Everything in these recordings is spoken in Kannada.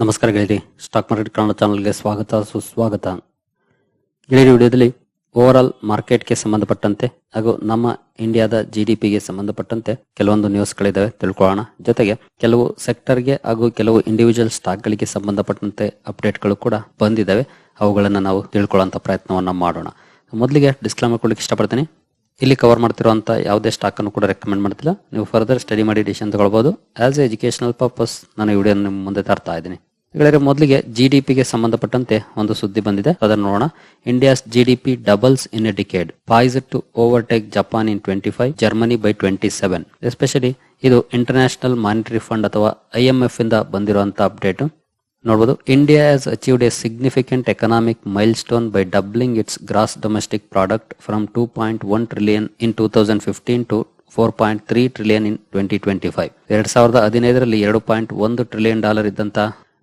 ನಮಸ್ಕಾರ ಗೆಳೆಯರಿ ಸ್ಟಾಕ್ ಮಾರ್ಕೆಟ್ ಕನ್ನಡ ಚಾನಲ್ಗೆ ಸ್ವಾಗತ, ಸುಸ್ವಾಗತ. ಗೆಳೆಯರಿ ವಿಡಿಯೋದಲ್ಲಿ ಓವರ್ ಆಲ್ ಮಾರ್ಕೆಟ್ಗೆ ಸಂಬಂಧಪಟ್ಟಂತೆ ಹಾಗೂ ನಮ್ಮ ಇಂಡಿಯಾದ ಜಿ ಡಿ ಪಿಗೆ ಸಂಬಂಧಪಟ್ಟಂತೆ ಕೆಲವೊಂದು ನ್ಯೂಸ್ಗಳಿದ್ದಾವೆ ತಿಳ್ಕೊಳ್ಳೋಣ. ಜೊತೆಗೆ ಕೆಲವು ಸೆಕ್ಟರ್ಗೆ ಹಾಗೂ ಕೆಲವು ಇಂಡಿವಿಜುವಲ್ ಸ್ಟಾಕ್ಗಳಿಗೆ ಸಂಬಂಧಪಟ್ಟಂತೆ ಅಪ್ಡೇಟ್ಗಳು ಕೂಡ ಬಂದಿದ್ದಾವೆ ಅವುಗಳನ್ನು ನಾವು ತಿಳ್ಕೊಳ್ಳೋಂಥ ಪ್ರಯತ್ನವನ್ನು ಮಾಡೋಣ. ಮೊದಲಿಗೆ ಡಿಸ್ಕ್ಲೈಮರ್ ಕೊಡ್ಲಿಕ್ಕೆ ಇಷ್ಟಪಡ್ತೀನಿ. ಇಲ್ಲಿ ಕವರ್ ಮಾಡ್ತಿರುವಂಥ ಯಾವುದೇ ಸ್ಟಾಕ್ ಅನ್ನು ಕೂಡ ರೆಕಮೆಂಡ್ ಮಾಡ್ತಿಲ್ಲ. ನೀವು ಫರ್ದರ್ ಸ್ಟಡಿ ಮಾಡಿ ಡಿಸಿಷನ್ ತಗೊಳ್ಬಹುದು ಆಸ್ ಎಜುಕೇಶನಲ್ ಪರ್ಪಸ್ ನಾನು ವಿಡಿಯೋ ನಿಮ್ಮ ಮುಂದೆ ತರ್ತಾ ಇದ್ದೀನಿ. ಗೆಳೆಯರೆ, ಮೊದಲಿಗೆ ಜಿ ಡಿ ಪಿಗೆ ಸಂಬಂಧಪಟ್ಟಂತೆ ಒಂದು ಸುದ್ದಿ ಬಂದಿದೆ. ಅದನ್ನು ನೋಡೋಣ. India's G D P doubles in a decade poised to overtake Japan in twenty five Germany by twenty seven especially ಇದು ಇಂಟರ್ನ್ಯಾಷನಲ್ ಮಾನಿಟರಿ ಫಂಡ್ ಅಥವಾ ಐ ಎಂ ಎಫ್ ಇಂದ ಬಂದಿರುವಂತಹ ಅಪ್ಡೇಟ್ ನೋಡಬಹುದು India has achieved a significant economic milestone by doubling its gross domestic product from two point one trillion in two thousand fifteen to four point three trillion in twenty twenty five ಎರಡ್ ಸಾವಿರದ ಹದಿನೈದರಲ್ಲಿ ಎರಡು ಪಾಯಿಂಟ್ ಒಂದು ಟ್ರಿಲಿಯನ್ ಡಾಲರ್ ಇದ್ದಂತ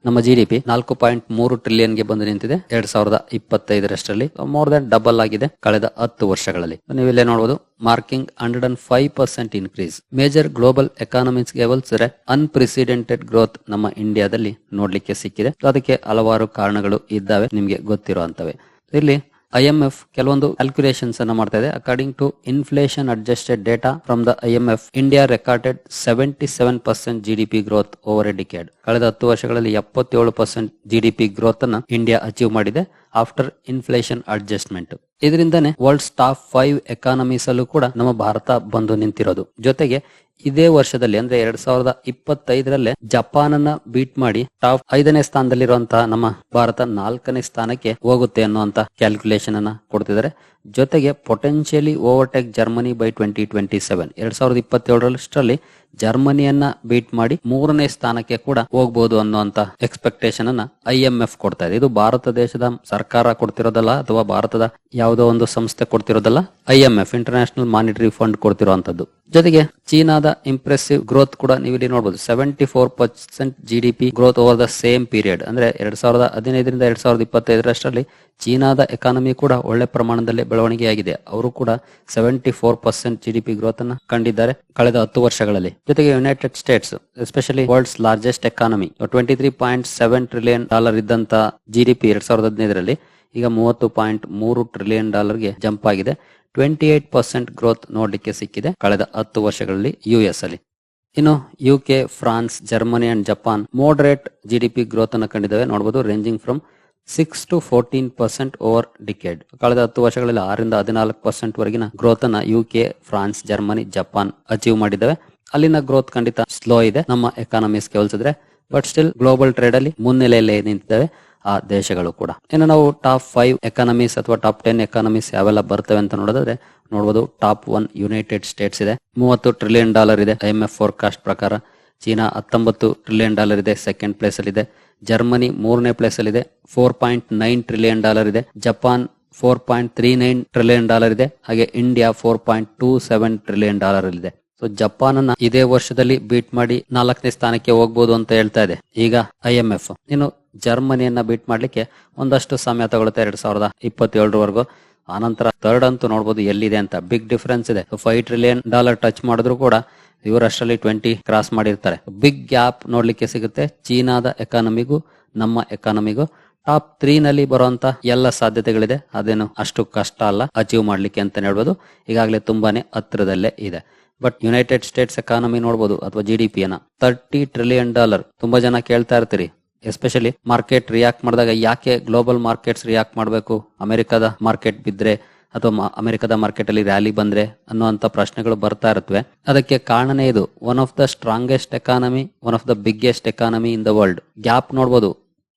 ನಮ್ಮ ಜಿ ಡಿ ಪಿ ನಾಲ್ಕು ಪಾಯಿಂಟ್ ಮೂರು ಟ್ರಿಲಿಯನ್ಗೆ ಬಂದು ನಿಂತಿದೆ. ಎರಡ್ ಸಾವಿರದ ಇಪ್ಪತ್ತೈದರಷ್ಟರಲ್ಲಿ ಮೋರ್ ದನ್ ಡಬಲ್ ಆಗಿದೆ ಕಳೆದ ಹತ್ತು ವರ್ಷಗಳಲ್ಲಿ. ನೀವು ಇಲ್ಲೇ ನೋಡಬಹುದು marking hundred and five percent increase major global economics ಹೋಲಿಸಿದ್ರೆ ಅನ್ಪ್ರೆಸಿಡೆಂಟೆಡ್ ಗ್ರೋತ್ ನಮ್ಮ ಇಂಡಿಯಾದಲ್ಲಿ ನೋಡ್ಲಿಕ್ಕೆ ಸಿಕ್ಕಿದೆ. ಅದಕ್ಕೆ ಹಲವಾರು ಕಾರಣಗಳು ಇದ್ದಾವೆ, ನಿಮ್ಗೆ ಗೊತ್ತಿರುವಂತವೆ. ಇಲ್ಲಿ ಐ ಎಂ ಎಫ್ ಕೆಲವೊಂದು ಕ್ಯಾಲ್ಕುಲೇಷನ್ಸ್ ಅನ್ನ ಮಾಡ್ತಾ ಇದೆ. According to inflation adjusted data from the I M F India recorded seventy seven percent G D P growth over a decade ಕಳೆದ ಹತ್ತು ವರ್ಷಗಳಲ್ಲಿ ಎಪ್ಪತ್ತೇಳು ಪರ್ಸೆಂಟ್ ಜಿಡಿಪಿ ಗ್ರೋತ್ ಅನ್ನ ಇಂಡಿಯಾ ಅಚೀವ್ ಮಾಡಿದೆ ಆಫ್ಟರ್ ಇನ್ಫ್ಲೇಷನ್ ಅಡ್ಜಸ್ಟ್ಮೆಂಟ್ ಇದರಿಂದಾನೆ ವರ್ಲ್ಡ್ ಟಾಪ್ ಫೈವ್ ಎಕಾನಮೀಸ್ ಅಲ್ಲೂ ಕೂಡ ನಮ್ಮ ಭಾರತ ಬಂದು ನಿಂತಿರೋದು. ಜೊತೆಗೆ ಇದೇ ವರ್ಷದಲ್ಲಿ ಅಂದ್ರೆ ಎರಡ್ ಸಾವಿರದ ಇಪ್ಪತ್ತೈದರಲ್ಲೇ ಜಪಾನ್ ಅನ್ನ ಬೀಟ್ ಮಾಡಿ ಟಾಪ್ ಐದನೇ ಸ್ಥಾನದಲ್ಲಿರುವಂತಹ ನಮ್ಮ ಭಾರತ ನಾಲ್ಕನೇ ಸ್ಥಾನಕ್ಕೆ ಹೋಗುತ್ತೆ ಅನ್ನುವಂತ ಕ್ಯಾಲ್ಕುಲೇಷನ್ ಅನ್ನ ಕೊಡ್ತಿದ್ದಾರೆ. ಜೊತೆಗೆ potentially overtake Germany by twenty twenty seven ಎರಡ್ ಸಾವಿರದ ಇಪ್ಪತ್ತೇಳರಷ್ಟರಲ್ಲಿ ಜರ್ಮನಿಯನ್ನ ಬೀಟ್ ಮಾಡಿ ಮೂರನೇ ಸ್ಥಾನಕ್ಕೆ ಕೂಡ ಹೋಗ್ಬಹುದು ಅನ್ನುವಂತ ಎಕ್ಸ್ಪೆಕ್ಟೇಷನ್ ಅನ್ನ ಐ ಎಂ ಎಫ್ ಕೊಡ್ತಾ ಇದೆ. ಇದು ಭಾರತ ದೇಶದ ಸರ್ಕಾರ ಕೊಡ್ತಿರೋದಲ್ಲ ಅಥವಾ ಭಾರತದ ಯಾವುದೋ ಒಂದು ಸಂಸ್ಥೆ ಕೊಡ್ತಿರೋದಲ್ಲ I M F international monetary fund ಕೊಡ್ತಿರುವಂತದ್ದು ಜೊತೆಗೆ ಚೀನಾದ ಇಂಪ್ರೆಸಿವ್ ಗ್ರೋತ್ ಕೂಡ ನೀವು ಇಲ್ಲಿ ನೋಡಬಹುದು seventy four percent G D P growth over the same period ಅಂದ್ರೆ ಎರಡ್ ಸಾವಿರದ ಹದಿನೈದರಿಂದ ಎರಡ್ ಸಾವಿರದ ಇಪ್ಪತ್ತೈದರಷ್ಟರಲ್ಲಿ ಚೀನಾದ ಎಕಾನಮಿ ಕೂಡ ಒಳ್ಳೆ ಪ್ರಮಾಣದಲ್ಲಿ ಬೆಳವಣಿಗೆಯಾಗಿದೆ. ಅವರು ಕೂಡ seventy four percent G D P growth ಅನ್ನ ಕಂಡಿದ್ದಾರೆ ಕಳೆದ ಹತ್ತು ವರ್ಷಗಳಲ್ಲಿ. ಜೊತೆಗೆ United States especially world's largest economy twenty three point seven trillion dollar ಇದ್ದಂತ ಜಿ ಡಿ ಪಿ ಎರಡ್ ಸಾವಿರದ ಹದಿನೈದರಲ್ಲಿ ಈಗ ಮೂವತ್ತು ಪಾಯಿಂಟ್ ಮೂರು ಟ್ರಿಲಿಯನ್ ಡಾಲರ್ಗೆ ಜಂಪ್ ಆಗಿದೆ. ಟ್ವೆಂಟಿ ಏಟ್ ಪರ್ಸೆಂಟ್ ಗ್ರೋತ್ ನೋಡಲಿಕ್ಕೆ ಸಿಕ್ಕಿದೆ ಕಳೆದ ಹತ್ತು ವರ್ಷಗಳಲ್ಲಿ ಯುಎಸ್ ಅಲ್ಲಿ. ಇನ್ನು U K France Germany and Japan moderate G D P growth ಅನ್ನು ಕಂಡಿದ್ದಾವೆ. ನೋಡಬಹುದು ranging from six to fourteen percent over decade ಕಳೆದ ಹತ್ತು ವರ್ಷಗಳಲ್ಲಿ ಆರಿಂದ ಹದಿನಾಲ್ಕು ಪರ್ಸೆಂಟ್ ವರೆಗಿನ ಗ್ರೋತ್ ಅನ್ನ U K France Germany Japan achieve ಮಾಡಿದ್ದಾವೆ. ಅಲ್ಲಿನ ಗ್ರೋತ್ ಖಂಡಿತ ಸ್ಲೋ ಇದೆ. ನಮ್ಮ ಎಕಾನಮೀಸ್ ಹೋಲಿಸಿದ್ರೆ ಬಟ್ ಸ್ಟಿಲ್ ಗ್ಲೋಬಲ್ ಟ್ರೇಡ್ ಅಲ್ಲಿ ಮುನ್ನೆಲೆಯಲ್ಲಿ ನಿಂತಿದ್ದಾವೆ. ಆ ದೇಶಗಳು ಕೂಡ. ಇನ್ನು ನಾವು ಟಾಪ್ ಫೈವ್ ಎಕಾನಮೀಸ್ ಅಥವಾ ಟಾಪ್ ಟೆನ್ ಎಕಾನಮೀಸ್ ಯಾವೆಲ್ಲ ಬರ್ತವೆ ಅಂತ ನೋಡೋದಾದ್ರೆ ನೋಡಬಹುದು ಟಾಪ್ ಒನ್ ಯುನೈಟೆಡ್ ಸ್ಟೇಟ್ಸ್ ಇದೆ. ಮೂವತ್ತು ಟ್ರಿಲಿಯನ್ ಡಾಲರ್ ಇದೆ ಐ ಎಂ ಎಫ್ ಫೋರ್ಕಾಸ್ಟ್ ಪ್ರಕಾರ. ಚೀನಾ ಹತ್ತೊಂಬತ್ತು ಟ್ರಿಲಿಯನ್ ಡಾಲರ್ ಇದೆ ಸೆಕೆಂಡ್ ಪ್ಲೇಸ್ ಅಲ್ಲಿ ಇದೆ. ಜರ್ಮನಿ ಮೂರನೇ ಪ್ಲೇಸ್ ಅಲ್ಲಿ ಇದೆ four point nine trillion dollar ಇದೆ. Japan four point three nine trillion dollar ಇದೆ, ಹಾಗೆ India four point two seven trillion dollar ಇದೆ. ಸೊ ಜಪಾನ್ ಅನ್ನ ಇದೇ ವರ್ಷದಲ್ಲಿ ಬೀಟ್ ಮಾಡಿ ನಾಲ್ಕನೇ ಸ್ಥಾನಕ್ಕೆ ಹೋಗ್ಬೋದು ಅಂತ ಹೇಳ್ತಾ ಇದೆ. ಈಗ ಐ ಎಂ ಎಫ್ ಇನ್ನು ಜರ್ಮನಿಯನ್ನ ಬೀಟ್ ಮಾಡ್ಲಿಕ್ಕೆ ಒಂದಷ್ಟು ಸಮಯ ತಗೊಳುತ್ತೆ ಎರಡ್ ಸಾವಿರದ ಇಪ್ಪತ್ತೇಳರವರೆಗೂ. ಆನಂತರ ಥರ್ಡ್ ಅಂತೂ ನೋಡಬಹುದು ಎಲ್ಲಿದೆ ಅಂತ ಬಿಗ್ ಡಿಫರೆನ್ಸ್ ಇದೆ. ಫೈವ್ ಟ್ರಿಲಿಯನ್ ಡಾಲರ್ ಟಚ್ ಮಾಡಿದ್ರು ಕೂಡ ಇವರಷ್ಟರಲ್ಲಿ ಟ್ವೆಂಟಿ ಕ್ರಾಸ್ ಮಾಡಿರ್ತಾರೆ. ಬಿಗ್ ಗ್ಯಾಪ್ ನೋಡ್ಲಿಕ್ಕೆ ಸಿಗುತ್ತೆ. ಚೀನಾದ ಎಕಾನಮಿಗೂ ನಮ್ಮ ಎಕಾನಮಿಗೂ ಟಾಪ್ ತ್ರೀ ನಲ್ಲಿ ಬರುವಂತ ಎಲ್ಲ ಸಾಧ್ಯತೆಗಳಿದೆ. ಅದೇನು ಅಷ್ಟು ಕಷ್ಟ ಅಲ್ಲ. ಅಚೀವ್ ಮಾಡ್ಲಿಕ್ಕೆ ಅಂತ ಹೇಳ್ಬೋದು. ಈಗಾಗಲೇ ತುಂಬಾನೇ ಹತ್ತಿರದಲ್ಲೇ ಇದೆ. ಬಟ್ ಯುನೈಟೆಡ್ ಸ್ಟೇಟ್ಸ್ ಎಕಾನಮಿ ನೋಡಬಹುದು ಅಥವಾ ಜಿ ಡಿ ಪಿಯನ್ನ ತರ್ಟಿ ಟ್ರಿಲಿಯನ್ ಡಾಲರ್ ತುಂಬಾ ಜನ ಕೇಳ್ತಾ ಇರ್ತೀರಿ. ಎಸ್ಪೆಷಲಿ ಮಾರ್ಕೆಟ್ ರಿಯಾಕ್ಟ್ ಮಾಡಿದಾಗ ಯಾಕೆ ಗ್ಲೋಬಲ್ ಮಾರ್ಕೆಟ್ಸ್ ರಿಯಾಕ್ಟ್ ಮಾಡಬೇಕು? ಅಮೆರಿಕದ ಮಾರ್ಕೆಟ್ ಬಿದ್ದರೆ ಅಥವಾ ಅಮೆರಿಕದ ಮಾರ್ಕೆಟ್ ಅಲ್ಲಿ ರ್ಯಾಲಿ ಬಂದ್ರೆ ಅನ್ನುವಂತ ಪ್ರಶ್ನೆಗಳು ಬರ್ತಾ ಇರುತ್ತವೆ ಅದಕ್ಕೆ ಕಾರಣನೇ ಇದು. One of the strongest economy one of the biggest economy in the world gap ನೋಡಬಹುದು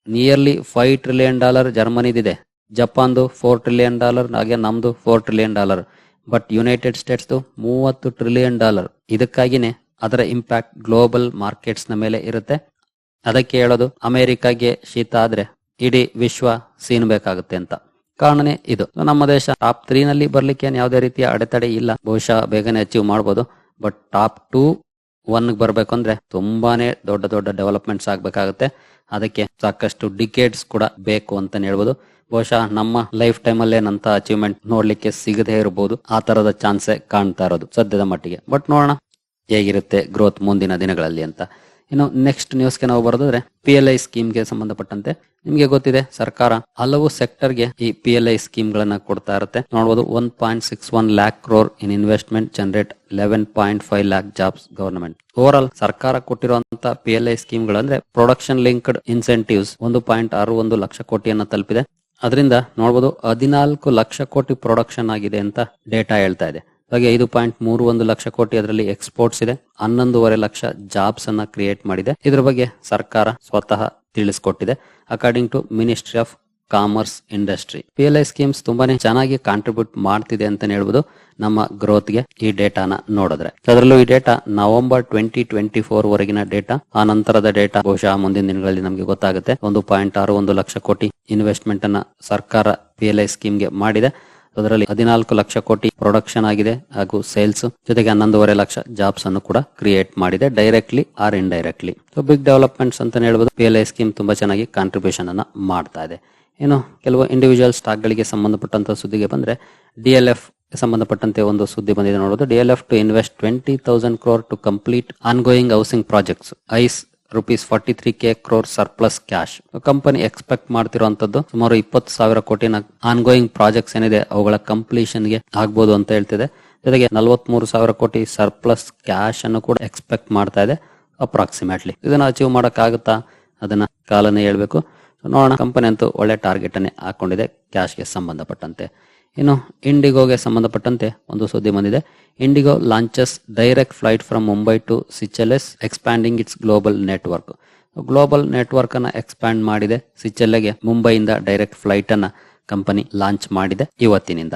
ನಿಯರ್ಲಿ ಫೈವ್ ಟ್ರಿಲಿಯನ್ ಡಾಲರ್ ಜರ್ಮನಿದಿದೆ. ಜಪಾನ್ದು ಫೋರ್ ಟ್ರಿಲಿಯನ್ ಡಾಲರ್ ಹಾಗೆ ನಮ್ದು four trillion dollar but United States ಮೂವತ್ತು ಟ್ರಿಲಿಯನ್ ಡಾಲರ್ ಇದಕ್ಕಾಗಿನೇ ಅದರ ಇಂಪ್ಯಾಕ್ಟ್ ಗ್ಲೋಬಲ್ ಮಾರ್ಕೆಟ್ಸ್ನ ಮೇಲೆ ಇರುತ್ತೆ. ಅದಕ್ಕೆ ಹೇಳೋದು, ಅಮೆರಿಕಾಗೆ ಶೀತ ಆದ್ರೆ ಇಡೀ ವಿಶ್ವ ಸೀನ್ಬೇಕಾಗುತ್ತೆ ಅಂತ. ಕಾರಣನೇ ಇದು. ನಮ್ಮ ದೇಶ ಟಾಪ್ ತ್ರೀ ನಲ್ಲಿ ಬರ್ಲಿಕ್ಕೆ ಯಾವುದೇ ರೀತಿಯ ಅಡೆತಡೆ ಇಲ್ಲ. ಬಹುಶಃ ಬೇಗನೆ ಅಚೀವ್ ಮಾಡಬಹುದು ಬಟ್ ಟಾಪ್ ಟೂ ಒನ್ ಬರ್ಬೇಕು ಅಂದ್ರೆ ತುಂಬಾನೇ ದೊಡ್ಡ ದೊಡ್ಡ ಡೆವಲಪ್ಮೆಂಟ್ಸ್ ಆಗ್ಬೇಕಾಗುತ್ತೆ. ಅದಕ್ಕೆ ಸಾಕಷ್ಟು ಡಿಕೇಟ್ಸ್ ಕೂಡ ಬೇಕು ಅಂತ ಹೇಳ್ಬೋದು. ಬಹುಶಃ ನಮ್ಮ ಲೈಫ್ ಟೈಮ್ ಅಲ್ಲಿ ನಂತ ಅಚೀವ್ಮೆಂಟ್ ನೋಡ್ಲಿಕ್ಕೆ ಸಿಗದೇ ಇರಬಹುದು ಆ ತರದ ಚಾನ್ಸೆ ಕಾಣ್ತಾ ಇರೋದು ಸದ್ಯದ ಮಟ್ಟಿಗೆ. ಬಟ್ ನೋಡೋಣ ಹೇಗಿರುತ್ತೆ ಗ್ರೋತ್ ಮುಂದಿನ ದಿನಗಳಲ್ಲಿ ಅಂತ. ಇನ್ನು ನೆಕ್ಸ್ಟ್ ನ್ಯೂಸ್ಗೆ ನಾವು ಬರೋದಾದ್ರೆ ಪಿ ಎಲ್ ಐ ಸ್ಕೀಮ್ಗೆ ಸಂಬಂಧಪಟ್ಟಂತೆ. ನಿಮಗೆ ಗೊತ್ತಿದೆ, ಸರ್ಕಾರ ಹಲವು ಸೆಕ್ಟರ್ಗೆ ಈ ಪಿ ಎಲ್ ಐ ಸ್ಕೀಮ್ ಗಳನ್ನ ಕೊಡ್ತಾ ಇರುತ್ತೆ. ನೋಡಬಹುದು one point six one lakh crore in investment generate eleven point five lakh jobs government overall ಸರ್ಕಾರ ಕೊಟ್ಟಿರುವಂತ ಪಿ ಎಲ್ ಐ ಸ್ಕೀಮ್ ಗಳಂದ್ರೆ ಪ್ರೊಡಕ್ಷನ್ ಲಿಂಕ್ಡ್ ಇನ್ಸೆಂಟಿವ್ಸ್ ಒಂದು ಪಾಯಿಂಟ್ ಆರು ಒಂದು ಲಕ್ಷ ಕೋಟಿಯನ್ನ ತಲುಪಿದೆ. ಅದರಿಂದ ನೋಡಬಹುದು ಹದಿನಾಲ್ಕು ಲಕ್ಷ ಕೋಟಿ ಪ್ರೊಡಕ್ಷನ್ ಆಗಿದೆ ಅಂತ ಡೇಟಾ ಹೇಳ್ತಾ ಇದೆ. ಹಾಗೆ ಐದು ಪಾಯಿಂಟ್ ಮೂರು ಒಂದು ಲಕ್ಷ ಕೋಟಿ ಅದರಲ್ಲಿ ಎಕ್ಸ್ಪೋರ್ಟ್ಸ್ ಇದೆ. ಹನ್ನೊಂದೂವರೆ ಲಕ್ಷ ಜಾಬ್ಸ್ ಅನ್ನ ಕ್ರಿಯೇಟ್ ಮಾಡಿದೆ. ಇದ್ರ ಬಗ್ಗೆ ಸರ್ಕಾರ ಸ್ವತಃ ತಿಳಿಸ್ಕೊಟ್ಟಿದೆ. According to ministry of commerce industry P L I schemes ತುಂಬಾನೇ ಚೆನ್ನಾಗಿ ಕಾಂಟ್ರಿಬ್ಯೂಟ್ ಮಾಡ್ತಿದೆ ಅಂತ ಹೇಳ್ಬೋದು ನಮ್ಮ growth ಗೆ ಈ ಡೇಟಾನ ನೋಡಿದ್ರೆ. ಅದರಲ್ಲೂ ಈ data November twenty twenty four ವರೆಗಿನ ಡೇಟಾ ಆ ನಂತರದ ಡೇಟಾ ಬಹುಶಃ ಮುಂದಿನ ದಿನಗಳಲ್ಲಿ ನಮಗೆ ಗೊತ್ತಾಗುತ್ತೆ. ಒಂದು ಪಾಯಿಂಟ್ ಆರು ಒಂದು ಲಕ್ಷ ಕೋಟಿ ಇನ್ವೆಸ್ಟ್ಮೆಂಟ್ ಅನ್ನ ಸರ್ಕಾರ ಪಿ ಎಲ್ ಐ ಸ್ಕೀಮ್ಗೆ ಮಾಡಿದೆ. ಅದರಲ್ಲಿ ಹದಿನಾಲ್ಕು ಲಕ್ಷ ಕೋಟಿ ಪ್ರೊಡಕ್ಷನ್ ಆಗಿದೆ ಹಾಗೂ ಸೇಲ್ಸ್ ಜೊತೆಗೆ ಹನ್ನೊಂದೂವರೆ ಲಕ್ಷ ಜಾಬ್ಸ್ ಅನ್ನು ಕೂಡ ಕ್ರಿಯೇಟ್ ಮಾಡಿದೆ directly or indirectly so big developments ಅಂತ ಹೇಳ್ಬೋದು. ಪಿ ಎಲ್ ಐ ಸ್ಕೀಮ್ ತುಂಬಾ ಚೆನ್ನಾಗಿ ಕಾಂಟ್ರಿಬ್ಯೂಷನ್ ಅನ್ನ ಮಾಡ್ತಾ ಇದೆ. ಏನು ಕೆಲವು ಇಂಡಿವಿಜುವಲ್ ಸ್ಟಾಕ್ ಗಳಿಗೆ ಸಂಬಂಧಪಟ್ಟಂತ ಸುದ್ದಿಗೆ ಬಂದ್ರೆ ಡಿ ಎಲ್ ಎಫ್ ಸಂಬಂಧಪಟ್ಟಂತೆ ಒಂದು ಸುದ್ದಿ ಬಂದಿದೆ ನೋಡೋದು DLF L F to invest twenty thousand crore to complete ongoing housing projects eyes rupees forty three K crore surplus cash company expect ಮಾಡ್ತಿರುವಂತದ್ದು ಸುಮಾರು ಇಪ್ಪತ್ತು ಸಾವಿರ ಕೋಟಿನ ಆನ್ ಗೋಯಿಂಗ್ ಪ್ರಾಜೆಕ್ಟ್ಸ್ ಏನಿದೆ, ಅವುಗಳ ಕಂಪ್ಲೀಷನ್ಗೆ ಆಗ್ಬೋದು ಅಂತ ಹೇಳ್ತಿದೆ. ಜೊತೆಗೆ ನಲವತ್ಮೂರು ಸಾವಿರ ಕೋಟಿ ಸರ್ಪ್ಲಸ್ ಕ್ಯಾಶ್ ಅನ್ನು ಕೂಡ ಎಕ್ಸ್ಪೆಕ್ಟ್ ಮಾಡ್ತಾ ಇದೆ ಅಪ್ರಾಕ್ಸಿಮೇಟ್ಲಿ ಇದನ್ನ ಅಚೀವ್ ಮಾಡೋಕ್ಕಾಗುತ್ತಾ? ಅದನ್ನ ಕಾಲನೇ ಹೇಳ್ಬೇಕು. ನೋಡೋಣ. ಕಂಪನಿ ಅಂತೂ ಒಳ್ಳೆ ಟಾರ್ಗೆಟ್ ಅನ್ನೇ ಹಾಕೊಂಡಿದೆ ಕ್ಯಾಶ್ಗೆ ಸಂಬಂಧಪಟ್ಟಂತೆ. ಇನ್ನು ಇಂಡಿಗೋಗೆ ಸಂಬಂಧಪಟ್ಟಂತೆ ಒಂದು ಸುದ್ದಿ ಬಂದಿದೆ. IndiGo launches direct flight from Mumbai to Seychelles expanding its global network. Global network ಅನ್ನ ಎಕ್ಸ್ಪ್ಯಾಂಡ್ ಮಾಡಿದೆ. ಸಿಚೆಲ್ಲೆಗೆ ಮುಂಬೈಯಿಂದ ಡೈರೆಕ್ಟ್ ಫ್ಲೈಟ್ ಅನ್ನ ಕಂಪನಿ ಲಾಂಚ್ ಮಾಡಿದೆ ಇವತ್ತಿನಿಂದ.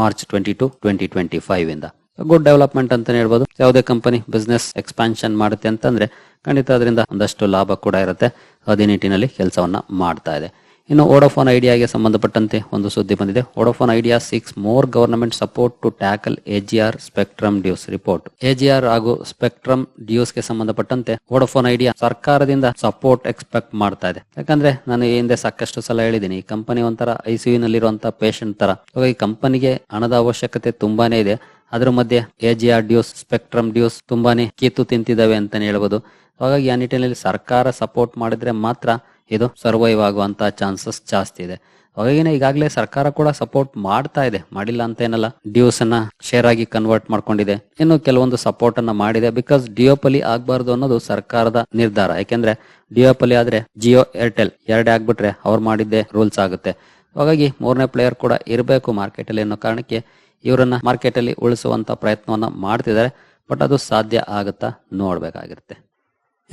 March twenty two twenty twenty five ಇಂದ. ಗುಡ್ ಡೆವಲಪ್ಮೆಂಟ್ ಅಂತ ಹೇಳ್ಬೋದು. ಯಾವುದೇ ಕಂಪನಿ ಬಿಸ್ನೆಸ್ ಎಕ್ಸ್ಪಾನ್ಷನ್ ಮಾಡುತ್ತೆ ಅಂತಂದ್ರೆ ಖಂಡಿತ ಅದರಿಂದ ಒಂದಷ್ಟು ಲಾಭ ಕೂಡ ಇರುತ್ತೆ. ಅದೇ ನಿಟ್ಟಿನಲ್ಲಿ ಕೆಲಸವನ್ನ ಮಾಡ್ತಾ ಇದೆ. ಇನ್ನು ಓಡೋಫೋನ್ ಐಡಿಯಾಗೆ ಸಂಬಂಧಪಟ್ಟಂತೆ ಒಂದು ಸುದ್ದಿ ಬಂದಿದೆ. Vodafone Idea seeks more government support to tackle AGR spectrum dues report AGR ಹಾಗೂ ಸ್ಪೆಕ್ಟ್ರಮ್ ಡ್ಯೂಸ್ಗೆ ಸಂಬಂಧಪಟ್ಟಂತೆ ಓಡೋಫೋನ್ ಐಡಿಯಾ ಸರ್ಕಾರದಿಂದ ಸಪೋರ್ಟ್ ಎಕ್ಸ್ಪೆಕ್ಟ್ ಮಾಡ್ತಾ ಇದೆ. ಯಾಕಂದ್ರೆ ನಾನು ಈ ಹಿಂದೆ ಸಾಕಷ್ಟು ಸಲ ಹೇಳಿದ್ದೀನಿ, ಈ ಕಂಪನಿ ಒಂಥರ ಐಸಿಯು ನಲ್ಲಿರುವಂತಹ ಪೇಷಂಟ್ ತರ. ಹಾಗಾಗಿ ಕಂಪನಿಗೆ ಹಣದ ಅವಶ್ಯಕತೆ ತುಂಬಾನೇ ಇದೆ. ಅದ್ರ ಮಧ್ಯೆ ಎಜಿಆರ್ ಡ್ಯೂಸ್ ಸ್ಪೆಕ್ಟ್ರಮ್ ಡ್ಯೂಸ್ ತುಂಬಾನೇ ಕಿತ್ತು ತಿಂತಿದ್ದಾವೆ ಅಂತಾನೆ ಹೇಳ್ಬೋದು. ಹಾಗಾಗಿ ಆ ನಿಟ್ಟಿನಲ್ಲಿ ಸರ್ಕಾರ ಸಪೋರ್ಟ್ ಮಾಡಿದ್ರೆ ಮಾತ್ರ ಇದು ಸರ್ವೈವ್ ಆಗುವಂತ ಚಾನ್ಸಸ್ ಜಾಸ್ತಿ ಇದೆ. ಹಾಗಾಗಿನೇ ಈಗಾಗಲೇ ಸರ್ಕಾರ ಕೂಡ ಸಪೋರ್ಟ್ ಮಾಡ್ತಾ ಇದೆ. ಮಾಡಿಲ್ಲ ಅಂತ ಏನಲ್ಲ. ಡ್ಯೂಸ್ ಅನ್ನ ಶೇರ್ ಆಗಿ ಕನ್ವರ್ಟ್ ಮಾಡ್ಕೊಂಡಿದೆ. ಇನ್ನು ಕೆಲವೊಂದು ಸಪೋರ್ಟ್ ಅನ್ನ ಮಾಡಿದೆ. ಬಿಕಾಸ್ ಡಿಯೋಪಲಿ ಆಗ್ಬಾರ್ದು ಅನ್ನೋದು ಸರ್ಕಾರದ ನಿರ್ಧಾರ. ಯಾಕೆಂದ್ರೆ ಡಿಯೋಪಲಿ ಆದ್ರೆ ಜಿಯೋ ಏರ್ಟೆಲ್ ಎರಡೇ ಆಗ್ಬಿಟ್ರೆ ಅವ್ರು ಮಾಡಿದ್ದೆ ರೂಲ್ಸ್ ಆಗುತ್ತೆ. ಹಾಗಾಗಿ ಮೂರನೇ ಪ್ಲೇಯರ್ ಕೂಡ ಇರಬೇಕು ಮಾರ್ಕೆಟ್ ಅಲ್ಲಿ ಅನ್ನೋ ಕಾರಣಕ್ಕೆ ಇವರನ್ನ ಮಾರ್ಕೆಟ್ ಅಲ್ಲಿ ಉಳಿಸುವಂತ ಪ್ರಯತ್ನವನ್ನ ಮಾಡ್ತಿದ್ದಾರೆ. ಬಟ್ ಅದು ಸಾಧ್ಯ ಆಗುತ್ತಾ ನೋಡ್ಬೇಕಾಗಿರುತ್ತೆ.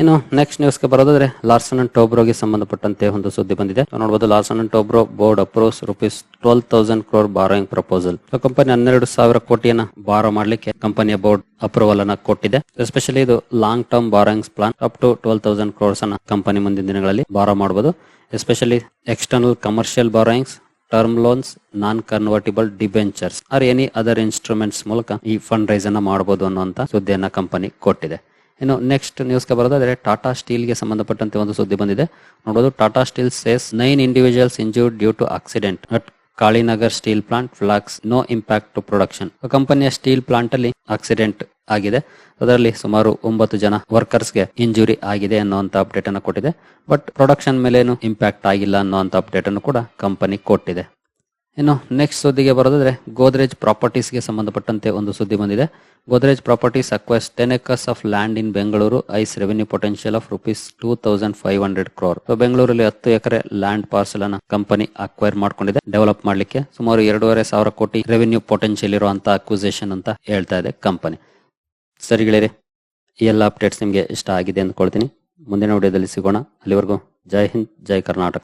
ಇನ್ನು ನೆಕ್ಸ್ಟ್ ನ್ಯೂಸ್ಗೆ ಬರೋದಾದ್ರೆ ಲಾರ್ಸನ್ ಅಂಡ್ ಟೋಬ್ರೋಗೆ ಸಂಬಂಧಪಟ್ಟಂತೆ ಒಂದು ಸುದ್ದಿ ಬಂದಿದೆ. ನೋಡಬಹುದು Larsen and Toubro board approves rupees twelve thousand crore borrowing proposal company ಹನ್ನೆರಡು ಸಾವಿರ ಕೋಟಿಯನ್ನ ಬಾರೋ ಮಾಡ್ಲಿಕ್ಕೆ ಕಂಪನಿಯ ಬೋರ್ಡ್ ಅಪ್ರೂವಲ್ ಅನ್ನ ಕೊಟ್ಟಿದೆ. ಎಸ್ಪೆಷಲಿ ಇದು long term borrowings plan up to twelve thousand crores ಅನ್ನ ಕಂಪನಿ ಮುಂದಿನ ದಿನಗಳಲ್ಲಿ ಬಾರೋ ಮಾಡಬಹುದು especially external commercial borrowings term loans non convertible debentures or any other instruments ಮೂಲಕ ಈ ಫಂಡ್ ರೈಸ್ ಅನ್ನ ಮಾಡಬಹುದು ಅನ್ನುವಂತ ಸುದ್ದಿಯನ್ನ ಕಂಪನಿ ಕೊಟ್ಟಿದೆ. ಇನ್ನು ನೆಕ್ಸ್ಟ್ ನ್ಯೂಸ್ಗೆ ಬರೋದಾದ್ರೆ ಟಾಟಾ ಸ್ಟೀಲ್ಗೆ ಸಂಬಂಧಪಟ್ಟಂತೆ ಒಂದು ಸುದ್ದಿ ಬಂದಿದೆ. ನೋಡೋದು Tata steel says nine individuals injured due to accident at Kalinagar steel plant flags no impact to production ಕಂಪನಿಯ ಸ್ಟೀಲ್ ಪ್ಲಾಂಟ್ ಅಲ್ಲಿ ಆಕ್ಸಿಡೆಂಟ್ ಆಗಿದೆ. ಅದರಲ್ಲಿ ಸುಮಾರು ಒಂಬತ್ತು ಜನ ವರ್ಕರ್ಸ್ಗೆ ಇಂಜುರಿ ಆಗಿದೆ ಅನ್ನುವಂತ ಅಪ್ಡೇಟ್ ಅನ್ನು ಕೊಟ್ಟಿದೆ. ಬಟ್ ಪ್ರೊಡಕ್ಷನ್ ಮೇಲೇನು ಇಂಪ್ಯಾಕ್ಟ್ ಆಗಿಲ್ಲ ಅನ್ನುವಂತ ಅಪ್ಡೇಟ್ ಅನ್ನು ಕೂಡ ಕಂಪನಿ ಕೊಟ್ಟಿದೆ. ಇನ್ನು ನೆಕ್ಸ್ಟ್ ಸುದ್ದಿಗೆ ಬರೋದಾದ್ರೆ ಗೋದ್ರೇಜ್ ಪ್ರಾಪರ್ಟೀಸ್ಗೆ ಸಂಬಂಧಪಟ್ಟಂತೆ ಒಂದು ಸುದ್ದಿ ಬಂದಿದೆ. Godrej properties acquires ten acres of land in Bengaluru eyes revenue potential of rupees two thousand five hundred crore ಬೆಂಗಳೂರಲ್ಲಿ ಹತ್ತು ಎಕರೆ ಲ್ಯಾಂಡ್ ಪಾರ್ಸಲ್ ಅನ್ನ ಕಂಪನಿ ಅಕ್ವೈರ್ ಮಾಡ್ಕೊಂಡಿದೆ. ಡೆವಲಪ್ ಮಾಡಲಿಕ್ಕೆ ಸುಮಾರು ಎರಡೂವರೆ ಸಾವಿರ ಕೋಟಿ ರೆವೆನ್ಯೂ ಪೊಟೆನ್ಷಿಯಲ್ ಇರುವಂತಹ ಅಕ್ವಿಸೇಷನ್ ಅಂತ ಹೇಳ್ತಾ ಇದೆ ಕಂಪನಿ ಸರಿಗಳಿರಿ ಈ ಎಲ್ಲ ಅಪ್ಡೇಟ್ಸ್ ನಿಮಗೆ ಇಷ್ಟ ಆಗಿದೆ ಅಂದ್ಕೊಳ್ತೀನಿ. ಮುಂದಿನ ವಿಡಿಯೋದಲ್ಲಿ ಸಿಗೋಣ. ಅಲ್ಲಿವರೆಗೂ ಜೈ ಹಿಂದ್, ಜೈ ಕರ್ನಾಟಕ.